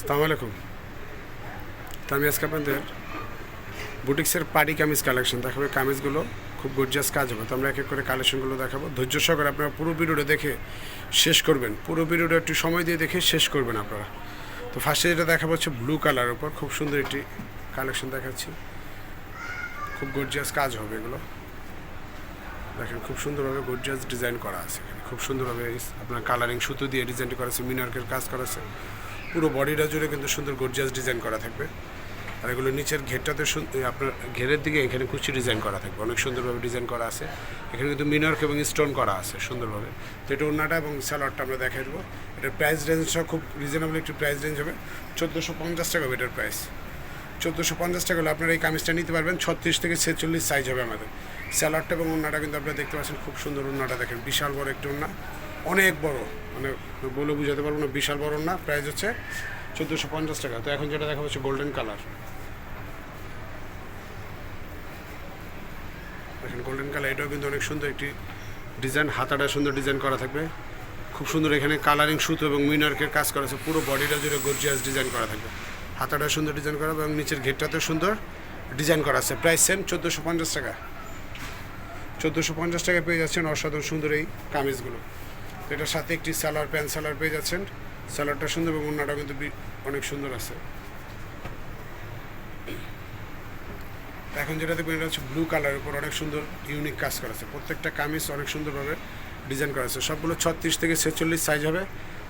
আসসালামু আলাইকুম। তো আমি আজকে আপনাদের বুটিক্সের পার্টি কামিজ কালেকশন দেখাবো। কামিজগুলো খুব গর্জিয়াস কাজ হবে। তো আমরা এক এক করে কালেকশনগুলো দেখাবো। ধৈর্য সহকারে আপনারা পুরো ভিডিওটা দেখে শেষ করবেন। পুরো ভিডিওটা একটু সময় দিয়ে দেখে শেষ করবেন আপনারা। তো ফার্স্টে যেটা দেখাবো হচ্ছে ব্লু কালারের উপর। খুব সুন্দর একটি কালেকশন দেখাচ্ছি। খুব গর্জিয়াস কাজ হবে এগুলো। দেখেন, খুব সুন্দরভাবে গর্জিয়াস ডিজাইন করা আছে খুব সুন্দরভাবে আপনার কালারিং সুতো দিয়ে ডিজাইনটি করা আছে। মিনার্কের কাজ করা আছে। পুরো বডিটা জুড়ে কিন্তু সুন্দর গর্জিয়াস ডিজাইন করা থাকবে। আর এগুলো নিচের ঘেরটাতে আপনার ঘেরের দিকে এখানে কুচি ডিজাইন করা থাকবে। অনেক সুন্দরভাবে ডিজাইন করা আছে। এখানে কিন্তু মিনার্ক এবং স্টোন করা আছে সুন্দরভাবে। তো এটা ওনাটা এবং স্যালাডটা আমরা দেখাই দেবো। এটার প্রাইস রেঞ্জটা খুব রিজনেবল একটি প্রাইস রেঞ্জ হবে। চোদ্দোশো পঞ্চাশ টাকা হবে এটার প্রাইস চোদ্দোশো পঞ্চাশ টাকা হলে আপনারা এই কামিজটা নিতে পারবেন। ছত্রিশ থেকে ছেচল্লিশ সাইজ হবে আমাদের। স্যালাডটা এবং ওনাটা কিন্তু আপনারা দেখতে পাচ্ছেন, খুব সুন্দর ওনাটা দেখেন। বিশাল বড় একটি ওনা অনেক বড়। মানে বলে বুঝাতে পারব না, বিশাল বড় না প্রাইস হচ্ছে চোদ্দোশো পঞ্চাশ টাকা। তো এখন যেটা দেখা হচ্ছে গোল্ডেন কালার দেখেন গোল্ডেন কালার এটাও কিন্তু অনেক সুন্দর একটি ডিজাইন হাতাটা সুন্দর ডিজাইন করা থাকবে। খুব সুন্দর এখানে কালারিং সুতো এবং মিনার্কের কাজ করা আছে, পুরো বডিটা জুড়ে গর্জিয়াস ডিজাইন করা থাকবে। হাতাটা সুন্দর ডিজাইন করা এবং নিচের ঘেরটাতেও সুন্দর ডিজাইন করা আছে। প্রাইস সেম চোদ্দোশো পঞ্চাশ টাকা। চোদ্দোশো পঞ্চাশ টাকা পেয়ে যাচ্ছেন অসাধারণ সুন্দর এই কামিজগুলো। এটার সাথে একটি সালোয়ার প্যান্ট, সালোয়ার পেয়ে যাচ্ছেন। সালোয়ারটা সুন্দর এবং অন্যটা কিন্তু অনেক সুন্দর আছে। এখন যেটা দেখবেন, এটা হচ্ছে ব্লু কালারের উপর অনেক সুন্দর ইউনিক কাজ করা আছে। প্রত্যেকটা কামিজ অনেক সুন্দরভাবে ডিজাইন করা আছে। সবগুলো ছত্রিশ থেকে ছেচল্লিশ সাইজ হবে।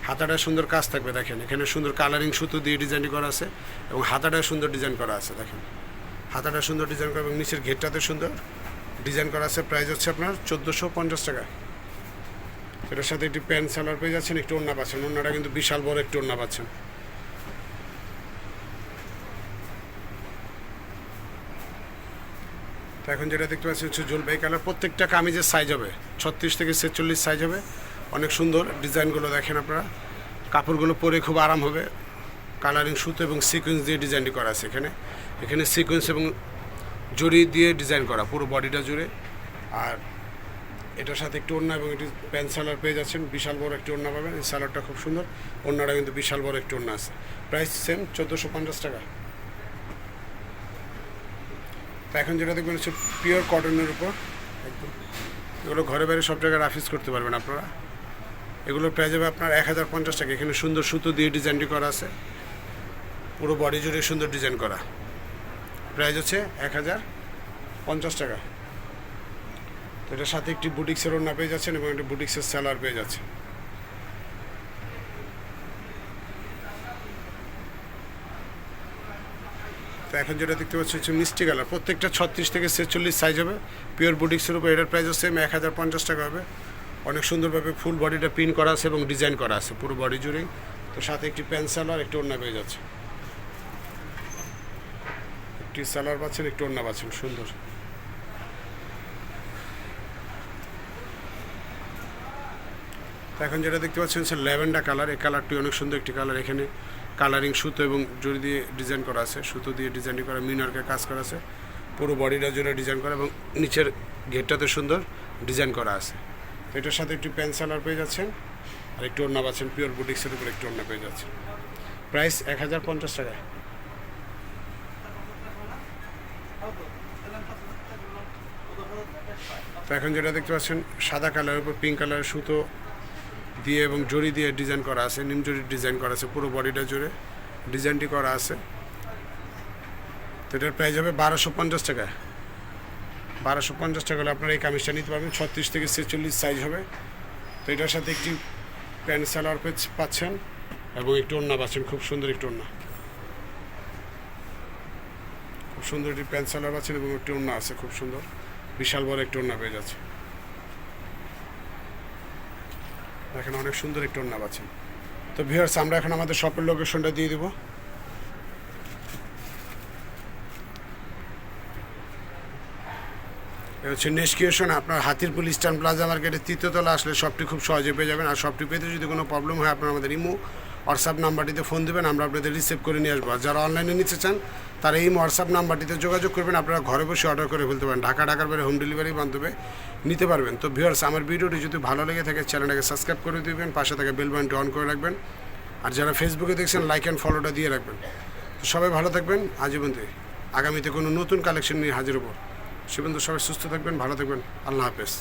হাতাটা সুন্দর কাজ থাকবে, দেখেন। এখানে সুন্দর কালারিং সুতো দিয়ে ডিজাইন করা আছে এবং হাতাটা সুন্দর ডিজাইন করা আছে, দেখেন। হাতাটা সুন্দর ডিজাইন করা এবং নিচের ঘেরটাতে সুন্দর ডিজাইন করা আছে। প্রাইস হচ্ছে আপনার চোদ্দোশো পঞ্চাশ টাকা। এটার সাথে একটি প্যান্ট সালোয়ার পেয়ে যাচ্ছেন, একটু ওড়না পাচ্ছেন। ওড়নাটা কিন্তু বিশাল বড় একটু ওড়না পাচ্ছেন। এখন যেটা দেখতে পাচ্ছি হচ্ছে জলপাই কালার। প্রত্যেকটা কামিজের সাইজ হবে। ছত্রিশ থেকে ছেচল্লিশ সাইজ হবে। অনেক সুন্দর ডিজাইনগুলো দেখেন আপনারা। কাপড়গুলো পরে খুব আরাম হবে। কালারিং সুতো এবং সিকোয়েন্স দিয়ে ডিজাইনটি করা আছে এখানে। এখানে সিকোয়েন্স এবং জড়ি দিয়ে ডিজাইন করা, পুরো বডিটা জুড়ে। আর এটার সাথে একটু ওড়না এবং একটি প্যান্ট সালোয়ার পেয়ে যাচ্ছেন। বিশাল বড় একটি ওড়না পাবেন। এই সালোয়ারটা খুব সুন্দর। ওড়নাটা কিন্তু বিশাল বড় একটি ওড়না আছে। প্রাইস সেম চোদ্দোশো পঞ্চাশ টাকা। এখন যেটা দেখবেন হচ্ছে পিওর কটনের উপর। একদম। এগুলো ঘরে বাইরে সব জায়গায় রাফিস করতে পারবেন আপনারা। এগুলো প্রাইস হবে আপনার এক হাজার পঞ্চাশ টাকা। এখানে সুন্দর সুতো দিয়ে ডিজাইনটি করা আছে। পুরো বডি জুড়ে সুন্দর ডিজাইন করা। প্রাইস হচ্ছে এক হাজার পঞ্চাশ টাকা। তো এটার সাথে একটি বুটিক্সের ওড়না পেয়ে যাচ্ছেন এবং একটি বুটিক্সের স্যালার পেয়ে যাচ্ছে তো এখন যেটা দেখতে পাচ্ছি হচ্ছে মিষ্টি কালার। প্রত্যেকটা ছত্রিশ থেকে ছেচল্লিশ সাইজ হবে। পিওর বুটিক্সের উপর এটার প্রাইস সেম এক হাজার পঞ্চাশ টাকা হবে। অনেক সুন্দরভাবে ফুল বডিটা প্রিন্ট করা আছে এবং ডিজাইন করা আছে পুরো বডি জুড়েই। তো সাথে একটি প্যান্ট সালোয়ার একটি ওড়না পেয়ে যাচ্ছে। একটি সালোয়ার পাচ্ছেন, একটু ওড়না পাচ্ছেন, সুন্দর। এখন যেটা দেখতে পাচ্ছেন হচ্ছে ল্যাভেন্ডার কালার। এই কালারটি অনেক সুন্দর একটি কালার এখানে। কালারিং সুতো এবং জড়ি দিয়ে ডিজাইন করা আছে। সুতো দিয়ে ডিজাইনটি করা, মিনারকে কাজ করা আছে। পুরো বডিটা জুড়ে ডিজাইন করা এবং নিচের ঘেরটাতে সুন্দর ডিজাইন করা আছে। এটার সাথে একটি প্যান্ট সালোয়ার পেয়ে যাচ্ছেন। আর একটু ওড়না পাচ্ছেন পিওর বুটিক্সের উপর একটু ওড়না পেয়ে যাচ্ছেন। প্রাইস এক হাজার পঞ্চাশ টাকা। এখন যেটা দেখতে পাচ্ছেন, সাদা কালারের উপর পিঙ্ক কালারের সুতো দিয়ে এবং জড়ি দিয়ে ডিজাইন করা আছে, নিম জড়ির ডিজাইন করা আছে, পুরো বডিটা জুড়ে ডিজাইনটি করা আছে। তো এটার প্রাইস হবে বারোশো পঞ্চাশ টাকা। বারোশো পঞ্চাশ টাকা হলে আপনারা এই কামিজটা নিতে পারবেন, ছত্রিশ থেকে ছেচল্লিশ সাইজ হবে। তো এটার সাথে একটি প্যান্ট সালোয়ার পেজ- পাচ্ছেন এবং একটু ওড়না পাচ্ছেন, খুব সুন্দর একটু ওড়না। খুব সুন্দর একটি প্যান্ট সালোয়ার পাচ্ছেন এবং একটি ওড়না আছে, খুব সুন্দর। বিশাল বড় একটু ওড়না পেয়ে যাচ্ছে। দেখেন অনেক সুন্দর একটু ওড়না আছে তো ভিউয়ার্স আমরা এখন আমাদের শপের লোকেশনটা দিয়ে দেবো। হচ্ছে নেস্কিয়েশন আপনার হাতির পুলিশ স্ট্যান্ড প্লাজা মার্কেটের তৃতীয়তলা আসলে সবটি খুব সহজে পেয়ে যাবেন। আর সবটি পেতে যদি কোনো প্রবলেম হয়, আপনার আমাদের ইমো হোয়াটসঅ্যাপ নাম্বারটিতে ফোন দেবেন, আমরা আপনাদের রিসিভ করে নিয়ে আসব। যারা অনলাইনে নিতে চান, তারা এই হোয়াটসঅ্যাপ নাম্বারটিতে যোগাযোগ করবেন, আপনারা ঘরে বসে অর্ডার করে ফেলতে পারেন। ঢাকা, ঢাকার বাইরে হোম ডেলিভারি মাধ্যমে নিতে পারবেন। তো ভিউয়ার্স আমার ভিডিওটি যদি ভালো লেগে থাকে চ্যানেলটাকে সাবস্ক্রাইব করে দিবেন, পাশে থেকে বেল বাটনটি অন করে রাখবেন। আর যারা ফেসবুকে দেখছেন লাইক অ্যান্ড ফলোটা দিয়ে রাখবেন। তো সবাই ভালো থাকবেন, আজীবনতে আগামীতে কোনো নতুন কালেকশন নিয়ে হাজির হব। সে পর্যন্ত সবাই সুস্থ থাকবেন, ভালো থাকবেন। আল্লাহ হাফেজ।